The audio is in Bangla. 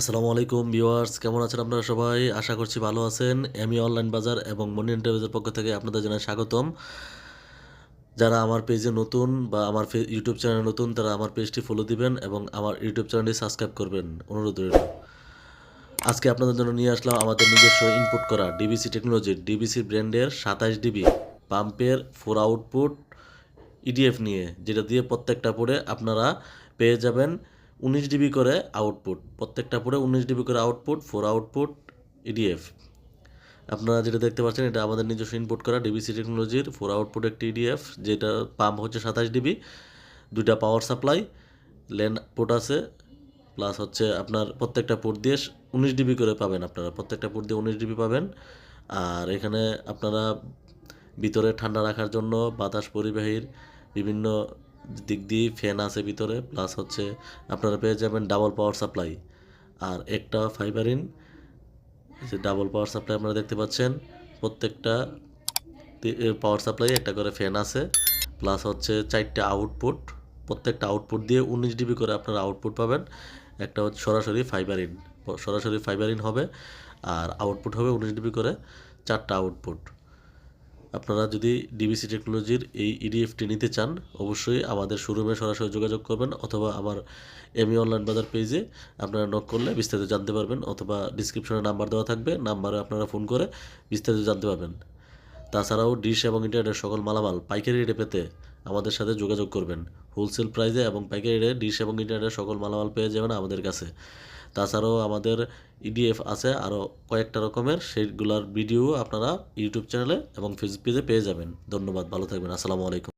আসসালামু আলাইকুম ভিউয়ার্স, কেমন আছেন আপনারা সবাই? আশা করছি ভালো আছেন। এমি অনলাইন বাজার এবং মনি এন্টারপ্রাইজের পক্ষ থেকে আপনাদের জানাই স্বাগতম। যারা আমার পেজে নতুন বা আমার ইউটিউব চ্যানেলে নতুন, তারা আমার পেজটি ফলো দিবেন এবং আমার ইউটিউব চ্যানেলটি সাবস্ক্রাইব করবেন। অনুরোধ রইল। আজকে আপনাদের জন্য নিয়ে আসলাম আমাদের নিজস্ব ইনপুট করা ডিবিসি টেকনোলজির ডিবিসি ব্র্যান্ডের সাতাশ ডিবি পাম্পের ফোর আউটপুট ইডিএফ নিয়ে, যেটা দিয়ে প্রত্যেকটা পড়ে আপনারা পেয়ে যাবেন উনিশ ডিবি করে আউটপুট প্রত্যেকটা পড়ে উনিশ ডিবি করে আউটপুট ফোর আউটপুট ইডিএফ আপনারা যেটা দেখতে পাচ্ছেন, এটা আমাদের নিজস্ব ইনপুট করা ডিবিসি টেকনোলজির ফোর আউটপুট একটি ইডিএফ যেটা পাম্প হচ্ছে সাতাশ ডিবি, দুইটা পাওয়ার সাপ্লাই লেন পোর্ট আছে প্লাস হচ্ছে আপনার প্রত্যেকটা পোর্ট দিয়ে উনিশ ডিবি করে পাবেন আপনারা, প্রত্যেকটা পোর্ট দিয়ে উনিশ ডিবি পাবেন। আর এখানে আপনারা ভিতরে ঠান্ডা রাখার জন্য বাতাস পরিবাহীর বিভিন্ন দিক দিয়ে ফ্যান আছে ভিতরে প্লাস হচ্ছে আপনারা পেয়ে যাবেন ডাবল পাওয়ার সাপ্লাই আর একটা ফাইবারিন যে ডাবল পাওয়ার সাপ্লাই আপনারা দেখতে পাচ্ছেন, প্রত্যেকটা পাওয়ার সাপ্লাই একটা করে ফ্যান আছে প্লাস হচ্ছে চারটে আউটপুট প্রত্যেকটা আউটপুট দিয়ে উনিশ ডিবি করে আপনারা আউটপুট পাবেন। একটা হচ্ছে সরাসরি ফাইবারিন সরাসরি ফাইবারিন হবে, আর আউটপুট হবে উনিশ ডিবি করে চারটা আউটপুট আপনারা যদি ডিবিসি টেকনোলজির এই ইডিএফটি নিতে চান, অবশ্যই আমাদের শোরুমে সরাসরি যোগাযোগ করবেন অথবা আমার এমি অনলাইন বাজার পেজে আপনারা নক করলে বিস্তারিত জানতে পারবেন অথবা ডিসক্রিপশনে নাম্বার দেওয়া থাকবে নাম্বারে আপনারা ফোন করে বিস্তারিত জানতে পারবেন। তাছাড়াও ডিশ এবং ইন্টারনেট সকল মালামাল পাইকারি রেটে পেতে আমাদের সাথে যোগাযোগ করবেন। হোলসেল প্রাইসে এবং পাইকারি রেটে ডিশ এবং ইন্টারনেটের সকল মালামাল পেয়ে যাবেন আমাদের কাছে। তাছাড়াও আমাদের ইডিএফ আছে আরও কয়েকটা রকমের। সেইগুলার ভিডিও আপনারা ইউটিউব চ্যানেলে এবং ফেসবুক পেজে পেয়ে যাবেন। ধন্যবাদ, ভালো থাকবেন, আসসালামু আলাইকুম।